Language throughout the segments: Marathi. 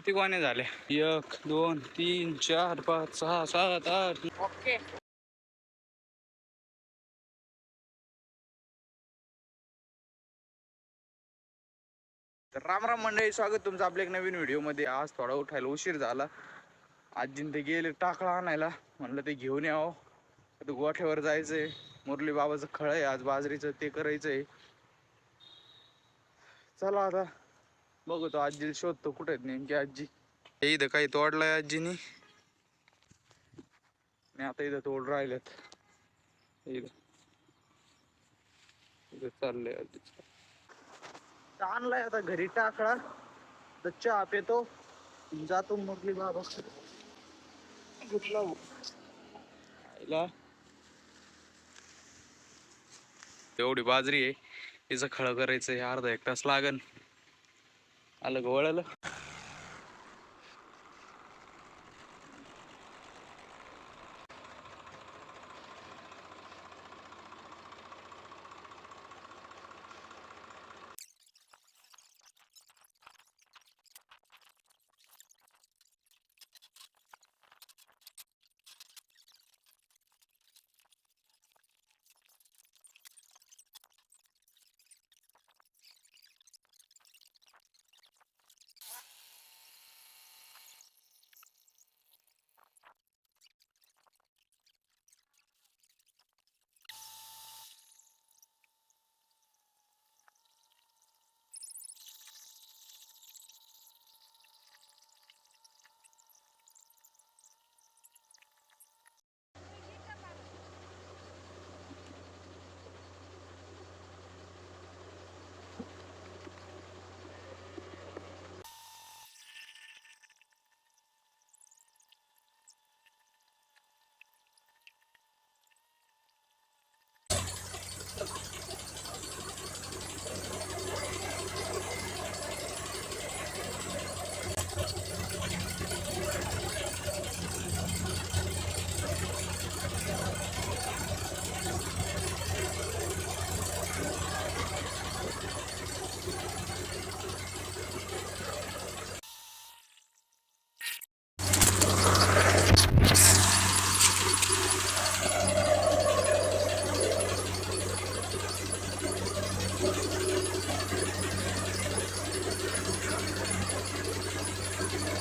किती गोण्या झाल्या एक दोन तीन चार पाच सहा सात आठ ओके. तर राम राम मंडळी स्वागत तुमचं आपल्या एक नवीन व्हिडिओमध्ये. आज थोडा उठायला उशीर झाला. आजीन ते गेले टाकळा आणायला. म्हणलं ते घेऊन यावं. आता गोठ्यावर जायचंय. मुरली बाबाचं खळ आहे आज बाजरीचं ते करायचंय. चला आता. बघतो आजीला शोधतो कुठे आहेत नेमकी आजी. हे इथं काही तोडलंय आजीनी. आणि आता इथं तोड राहिलेत. इथं. इथं चाललंय आजीचं आणलाय आता घरी टाकळा. तर चहा पितो. जातो मुरली बाबा. कुठला आईला. एवढी बाजरी आहे. तिचं खळ करायचं हे अर्धा एक तास लागन. आलं गवळलं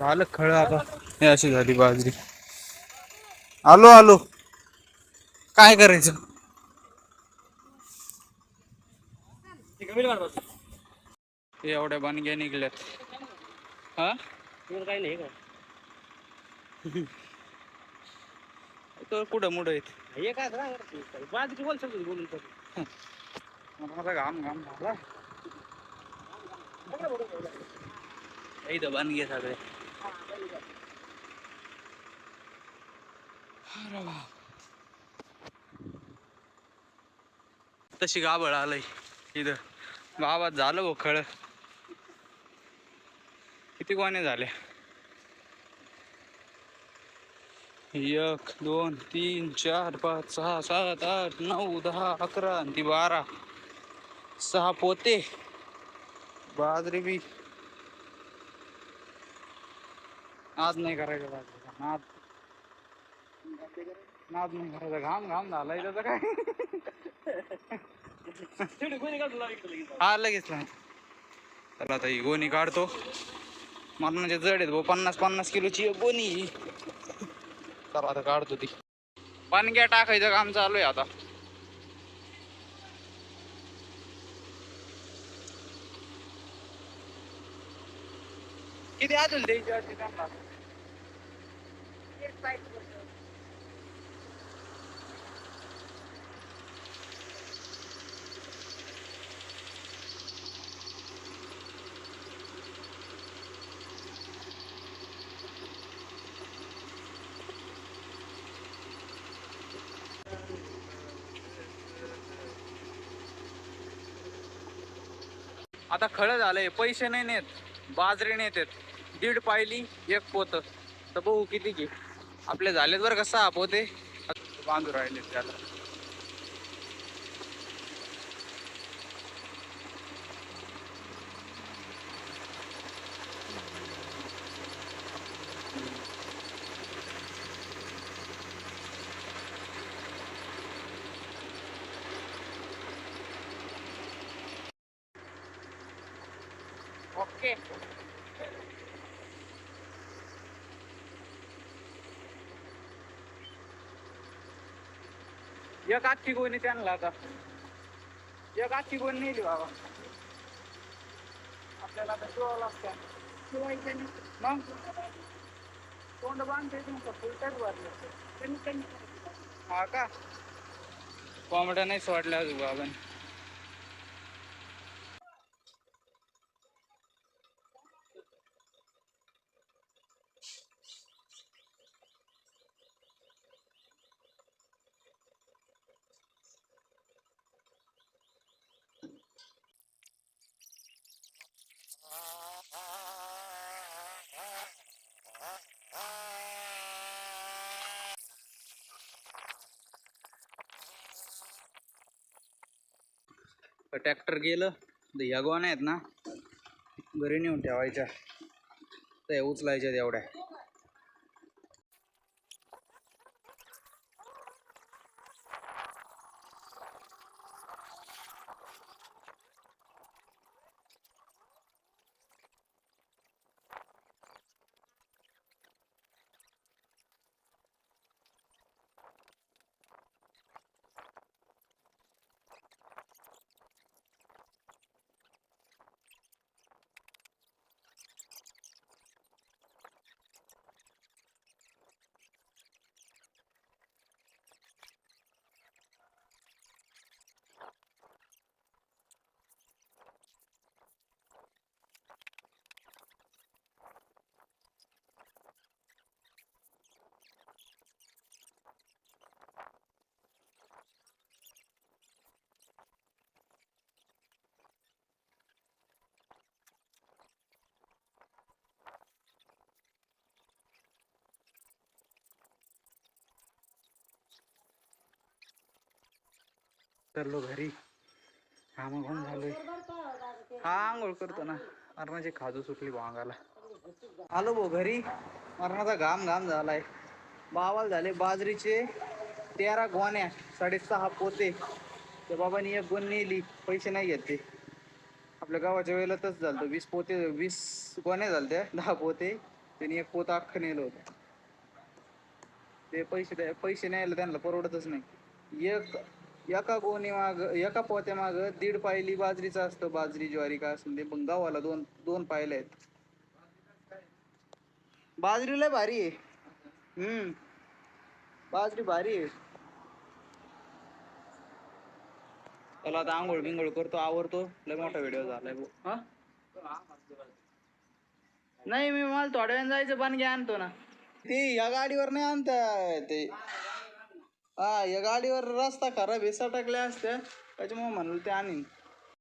झालं खळ आता. हे अशी झाली बाजरी. आलो आलो. काय करायचं? हे एवढ्या बानग्या निघल्यात. हा? काही नाही का तर कुठं मुड आहेत? हे काय बाजरी बोल सगळं बोलून माझा घाम घाम झाला. इथं बानगे सगळे तशी गाबळ आलंय इथं. गावात झालं हो खळ किती कोणी झाल्या? एक दोन तीन चार पाच सहा सात आठ नऊ दहा अकरा आणि ती बारा. सहा पोते. बाजरी बी. नाद नाही करायचं बाजरीचा नाद. नाद नाही करायचा. घाम घाम झालाय त्याचा काय. हा लगेच ना चला आता ही गोणी काढतो. मरणाचे जड आहेत भाऊ. पन्नास पन्नास किलोची एक गोणी. चला आता काढतो ती. पाणग्या टाकायचं काम चालू आहे आता. किती अजून होईल आता खळं झालंय पैसे नाही नेत बाजरे नेतात दीड पायली एक पोत. तर बघू किती घे. आपले झालेत बरं का सहा पोते. बांधू राहिले त्याला. ओके. एक आजची गोणी त्यांना आता. एक आजची गोणी नेली बाबा. आपल्याला आता शिवावं लागतं. मग? तोंड बांधते तुमचं फुलटच भरलं हा का? कोंबड्या नाही सोडल्या अजून बाबा ट्रॅक्टर गेलं तर ह्या गोण्या आहेत ना घरी नेऊन ठेवायच्या. त्या उचलायच्या तेवढ्या चाललो घरी. घेऊन झालोय. हा आंघोळ करतो ना. मरणाची खाजू सुटली भांगाला आलो भाऊ घरी. मरणाचा घाम घाम झालाय. बावाल झाले बाजरीचे तेरा गोण्या साडेसहा पोते. त्या बाबांनी एक गोण नेली पैसे नाही घेत ते आपल्या गावाच्या वेळेला तसं झालं वीस पोते वीस गोण्या झाल्या दहा पोते. त्यांनी एक पोत अख्खं नेलं होतं. ते पैसे पैसे न्यायला त्यांना परवडतच नाही. एक एका गोणी माग एका पोत्या माग दीड पायली बाजरीचं असतं बाजरी ज्वारी काय असं ते. पण गावाला दोन दोन पायल्या आहेत. बाजरी लय भारी आहे. हम्म. बाजरी भारी आहे. चला आता आंघोळ बिंघोळ करतो आवडतो लय मोठा व्हिडिओ झालाय भाऊ. हा? नाही मी मला थोड्या वेळ जायचं बनगे आणतो ना. ते या गाडीवर नाही आणता ते हा या गाडीवर रस्ता खराब आहे टाकल्या असत्या. त्याच्यामुळे म्हणलं ते आणीन.